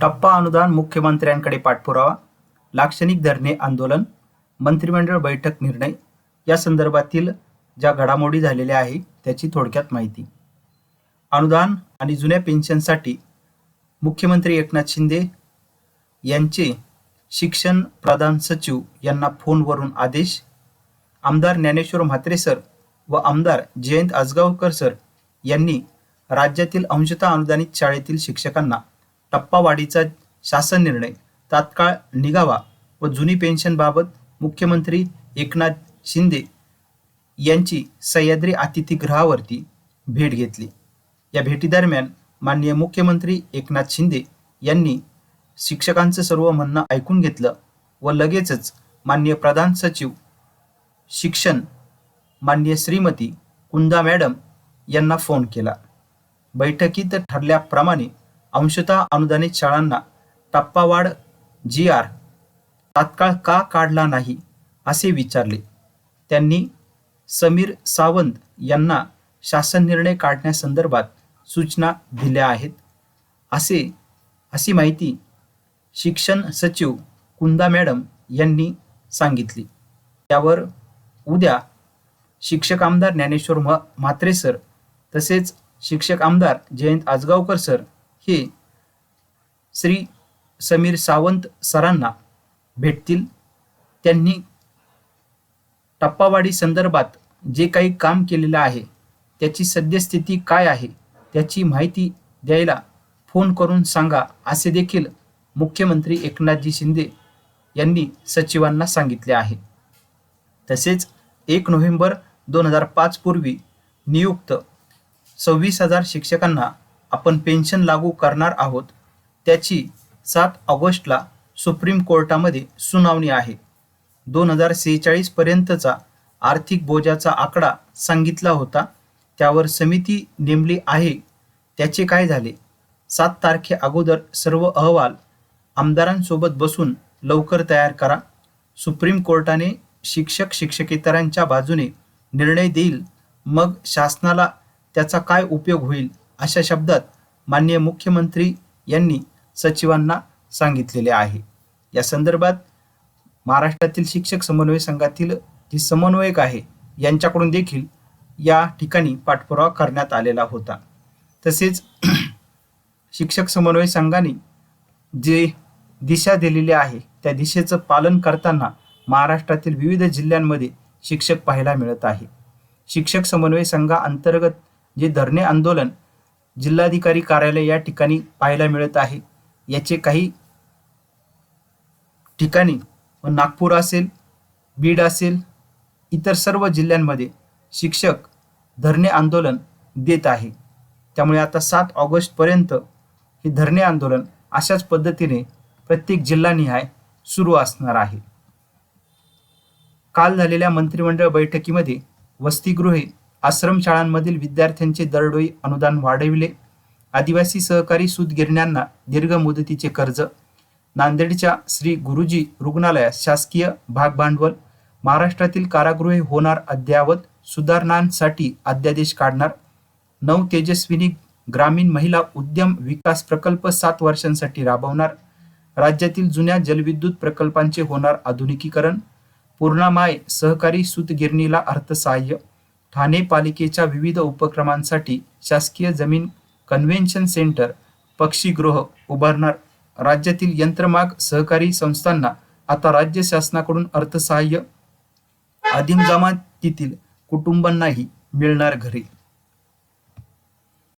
टप्पा अनुदान मुख्यमंत्र्यांकडे पाठपुरावा लाक्षणिक धरणे आंदोलन मंत्रिमंडळ बैठक निर्णय या संदर्भातील ज्या घडामोडी झालेल्या आहे त्याची थोडक्यात माहिती. अनुदान आणि जुन्या पेन्शनसाठी मुख्यमंत्री एकनाथ शिंदे यांचे शिक्षण प्रधान सचिव यांना फोनवरून आदेश. आमदार ज्ञानेश्वर म्हात्रे सर व आमदार जयंत आजगावकर सर यांनी राज्यातील अंशतः अनुदानित शाळेतील शिक्षकांना टप्पावाढीचा शासन निर्णय. तात्काळ निघावा व जुनी पेन्शनबाबत मुख्यमंत्री एकनाथ शिंदे यांची सह्याद्री अतिथीगृहावरती भेट घेतली. या भेटीदरम्यान माननीय मुख्यमंत्री एकनाथ शिंदे यांनी शिक्षकांचं सर्व म्हणणं ऐकून घेतलं व लगेचच माननीय प्रधान सचिव शिक्षण माननीय श्रीमती कुंदा मॅडम यांना फोन केला. बैठकीत ठरल्याप्रमाणे अंशतः अनुदानित शाळांना टप्पावाढ जी आर तात्काळ का काढला नाही असे विचारले. त्यांनी समीर सावंत यांना शासन निर्णय काढण्यासंदर्भात सूचना दिल्या आहेत. असे अशी माहिती शिक्षण सचिव कुंदा मॅडम यांनी सांगितली. त्यावर उद्या शिक्षक आमदार ज्ञानेश्वर म म्हात्रे सर तसेच शिक्षक आमदार जयंत आजगावकर सर हे श्री समीर सावंत सरांना भेटतील. त्यांनी टप्पावाडी संदर्भात जे काही काम केलेलं आहे त्याची सद्यस्थिती काय आहे त्याची माहिती द्यायला फोन करून सांगा असे देखील मुख्यमंत्री एकनाथजी शिंदे यांनी सचिवांना सांगितले आहे. तसेच एक नोव्हेंबर दोन हजार पाच पूर्वी नियुक्त सव्वीस हजार शिक्षकांना आपण पेन्शन लागू करणार आहोत त्याची सात ऑगस्टला सुप्रीम कोर्टामध्ये सुनावणी आहे. दोन हजार सेहेचाळीसपर्यंतचा आर्थिक बोजाचा आकडा सांगितला होता. त्यावर समिती नेमली आहे. त्याचे काय झाले? सात तारखे अगोदर सर्व अहवाल आमदारांसोबत बसून लवकर तयार करा. सुप्रीम कोर्टाने शिक्षक शिक्षकेतरांच्या बाजूने निर्णय देईल. मग शासनाला त्याचा काय उपयोग होईल? अशा शब्दात माननीय मुख्यमंत्री यांनी सचिवांना सांगितलेले आहे. या संदर्भात महाराष्ट्रातील शिक्षक समन्वय संघातील जी समन्वयक आहे यांच्याकडून देखील या ठिकाणी पाठपुरावा करण्यात आलेला होता. तसेच शिक्षक समन्वय संघाने जे दिशा दिलेली आहे त्या दिशेचं पालन करताना महाराष्ट्रातील विविध जिल्ह्यांमध्ये शिक्षक पाहायला मिळत आहे. शिक्षक समन्वय संघाअंतर्गत जे धरणे आंदोलन जिल्हाधिकारी कार्यालय या ठिकाणी पाहायला मिळत आहे. याचे काही ठिकाणी नागपूर असेल बीड असेल इतर सर्व जिल्ह्यांमध्ये शिक्षक धरणे आंदोलन देत आहे. त्यामुळे आता सात ऑगस्टपर्यंत हे धरणे आंदोलन अशाच पद्धतीने प्रत्येक जिल्हानिहाय सुरू असणार आहे. काल झालेल्या मंत्रिमंडळ बैठकीमध्ये वसतिगृहे आश्रमशाळांमधील विद्यार्थ्यांचे दरडोई अनुदान वाढविले. आदिवासी सहकारी सूतगिरण्यांना दीर्घ मुदतीचे कर्ज. नांदेडच्या श्री गुरुजी रुग्णालयात शासकीय भागभांडवल. महाराष्ट्रातील कारागृहे होणार अद्ययावत. सुधारणांसाठी अध्यादेश काढणार. नऊ तेजस्विनी ग्रामीण महिला उद्यम विकास प्रकल्प सात वर्षांसाठी राबवणार. राज्यातील जुन्या जलविद्युत प्रकल्पांचे होणार आधुनिकीकरण. पूर्णामाय सहकारी सूतगिरणीला अर्थसहाय्य. ठाणे पालिकेच्या विविध उपक्रमांसाठी शासकीय जमीन कन्व्हेन्शन सेंटर पक्षीगृह उभारणार. राज्यातील यंत्रमाग सहकारी संस्थांना आता राज्य शासनाकडून अर्थसहाय्य. आदिम जमातीतील कुटुंबांनाही मिळणार घरे.